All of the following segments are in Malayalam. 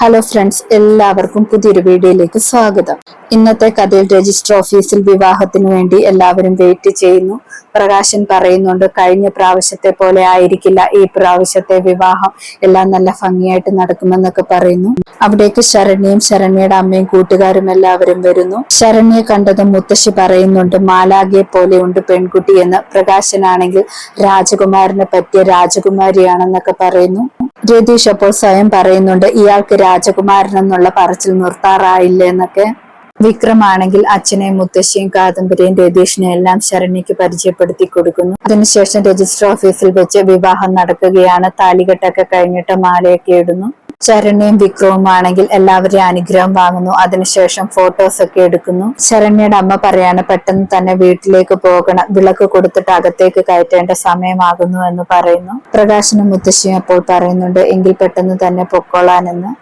ഹലോ ഫ്രണ്ട്സ് എല്ലാവർക്കും പുതിയൊരു വീഡിയോയിലേക്ക് സ്വാഗതം. ഇന്നത്തെ കഥയിൽ രജിസ്റ്റർ ഓഫീസിൽ വിവാഹത്തിന് വേണ്ടി എല്ലാവരും വെയിറ്റ് ചെയ്യുന്നു. പ്രകാശൻ പറയുന്നുണ്ട് കഴിഞ്ഞ പ്രാവശ്യത്തെ പോലെ ആയിരിക്കില്ല. ഈ പ്രാവശ്യത്തെ വിവാഹം എല്ലാം നല്ല ഭംഗിയായിട്ട് നടക്കുമെന്നൊക്കെ പറയുന്നു. അവിടേക്ക് ശരണ്യയും ശരണ്യയുടെ അമ്മയും കൂട്ടുകാരും എല്ലാവരും വരുന്നു. ശരണ്യെ കണ്ടതും മുത്തശ്ശി പറയുന്നുണ്ട് മാലാഗയെ പോലെയുണ്ട് പെൺകുട്ടി എന്ന്. പ്രകാശനാണെങ്കിൽ രാജകുമാരനെ പറ്റിയ രാജകുമാരിയാണെന്നൊക്കെ പറയുന്നു. രതീഷ് അപ്പോൾ സ്വയം പറയുന്നുണ്ട് ഇയാൾക്ക് രാജകുമാരൻ എന്നുള്ള പറച്ചിൽ നിർത്താറായില്ല എന്നൊക്കെ. വിക്രമാണെങ്കിൽ അച്ഛനെയും മുത്തശ്ശിയും കാദംബരിയും രതീഷിനെ എല്ലാം ശരണ്യക്ക് പരിചയപ്പെടുത്തി കൊടുക്കുന്നു. അതിനുശേഷം രജിസ്റ്റർ ഓഫീസിൽ വെച്ച് വിവാഹം നടക്കുകയാണ്. താലികെട്ടൊക്കെ കഴിഞ്ഞിട്ട് മാലയൊക്കെ ഇടുന്നു. ശരണ്യയും വിക്രവും ആണെങ്കിൽ എല്ലാവരെയും അനുഗ്രഹം വാങ്ങുന്നു. അതിനുശേഷം ഫോട്ടോസ് ഒക്കെ എടുക്കുന്നു. ശരണ്യയുടെ അമ്മ പറയാണ് പെട്ടെന്ന് തന്നെ വീട്ടിലേക്ക് പോകണം. വിളക്ക് കൊടുത്തിട്ട് അകത്തേക്ക് കയറ്റേണ്ട സമയമാകുന്നു എന്ന് പറയുന്നു. പ്രകാശനും മുത്തശ്ശിയും അപ്പോൾ പറയുന്നുണ്ട് എങ്കിൽ പെട്ടെന്ന് തന്നെ പൊക്കോളാനെന്ന്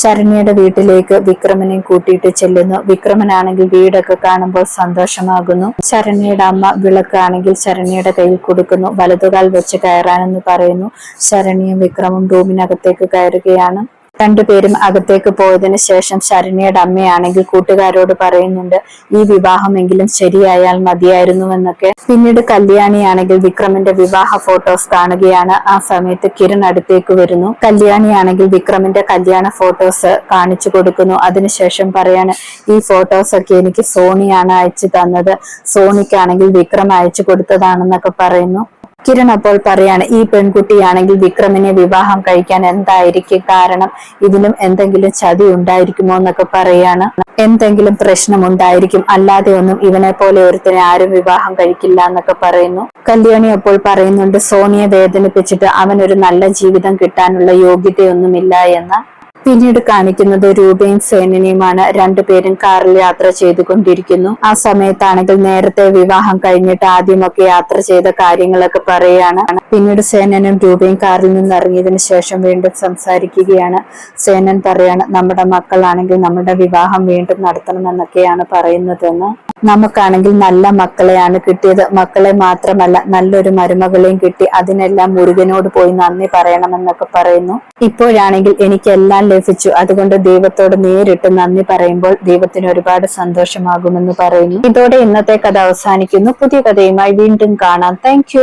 ശരണ്യയുടെ വീട്ടിലേക്ക് വിക്രമനെ കൂട്ടിയിട്ട് ചെല്ലുന്നു. വിക്രമനാണെങ്കിൽ വീടൊക്കെ കാണുമ്പോൾ സന്തോഷമാകുന്നു. ശരണ്യയുടെ അമ്മ വിളക്കാണെങ്കിൽ ശരണ്യയുടെ കയ്യിൽ കൊടുക്കുന്നു. വലതുകാൽ വെച്ച് കയറാനെന്ന് പറയുന്നു. ശരണ്യയും വിക്രമും റൂമിനകത്തേക്ക് കയറുകയാണ്. രണ്ടുപേരും അകത്തേക്ക് പോയതിനു ശേഷം ശരണ്യയുടെ അമ്മയാണെങ്കിൽ കൂട്ടുകാരോട് പറയുന്നുണ്ട് ഈ വിവാഹമെങ്കിലും ശരിയായാൽ മതിയായിരുന്നുവെന്നൊക്കെ. പിന്നീട് കല്യാണിയാണെങ്കിൽ വിക്രമിന്റെ വിവാഹ ഫോട്ടോസ് കാണുകയാണ്. ആ സമയത്ത് കിരൺ അടുത്തേക്ക് വരുന്നു. കല്യാണിയാണെങ്കിൽ വിക്രമിന്റെ കല്യാണ ഫോട്ടോസ് കാണിച്ചു കൊടുക്കുന്നു. അതിനുശേഷം പറയാണ് ഈ ഫോട്ടോസ് ഒക്കെ എനിക്ക് സോണിയാണ് അയച്ചു തന്നത്. സോണിക്കാണെങ്കിൽ വിക്രം അയച്ചു കൊടുത്തതാണെന്നൊക്കെ പറയുന്നു. കിരൺ അപ്പോൾ പറയാണ് ഈ പെൺകുട്ടിയാണെങ്കിൽ വിക്രമിനെ വിവാഹം കഴിക്കാൻ എന്തായിരിക്കും കാരണം? ഇതിനും എന്തെങ്കിലും ചതി ഉണ്ടായിരിക്കുമോ എന്നൊക്കെ പറയാണ്. എന്തെങ്കിലും പ്രശ്നം ഉണ്ടായിരിക്കും. അല്ലാതെ ഒന്നും ഇവനെ പോലെ ഒരുത്തിനെ ആരും വിവാഹം കഴിക്കില്ല എന്നൊക്കെ പറയുന്നു. കല്യാണി അപ്പോൾ പറയുന്നുണ്ട് സോണിയെ വേദനിപ്പിച്ചിട്ട് അവനൊരു നല്ല ജീവിതം കിട്ടാനുള്ള യോഗ്യതയൊന്നുമില്ല എന്ന്. പിന്നീട് കാണിക്കുന്നത് രൂപയും സേനനിയുമാണ് രണ്ടുപേരും കാറിൽ യാത്ര ചെയ്തുകൊണ്ടിരിക്കുന്നു. ആ സമയത്താണെങ്കിൽ നേരത്തെ വിവാഹം കഴിഞ്ഞിട്ട് ആദ്യമൊക്കെ യാത്ര ചെയ്ത കാര്യങ്ങളൊക്കെ പറയുകയാണ്. പിന്നീട് സേനനും രൂപയും കാറിൽ നിന്ന് ഇറങ്ങിയതിനു ശേഷം വീണ്ടും സംസാരിക്കുകയാണ്. സേനൻ പറയാണ് നമ്മുടെ മക്കളാണെങ്കിൽ നമ്മുടെ വിവാഹം വീണ്ടും നടത്തണമെന്നൊക്കെയാണ് പറയുന്നതെന്ന്. നമുക്കാണെങ്കിൽ നല്ല മക്കളെയാണ് കിട്ടിയത്. മക്കളെ മാത്രമല്ല നല്ലൊരു മരുമകളെയും കിട്ടി. അതിനെല്ലാം മുരുകനോട് പോയി നന്ദി പറയണമെന്നൊക്കെ പറയുന്നു. ഇപ്പോഴാണെങ്കിൽ എനിക്കെല്ലാം ലഭിച്ചു. അതുകൊണ്ട് ദൈവത്തോട് നേരിട്ട് നന്ദി പറയുമ്പോൾ ദൈവത്തിന് ഒരുപാട് സന്തോഷമാകുമെന്ന് പറയുന്നു. ഇതോടെ ഇന്നത്തെ കഥ അവസാനിക്കുന്നു. പുതിയ കഥയുമായി വീണ്ടും കാണാം. താങ്ക്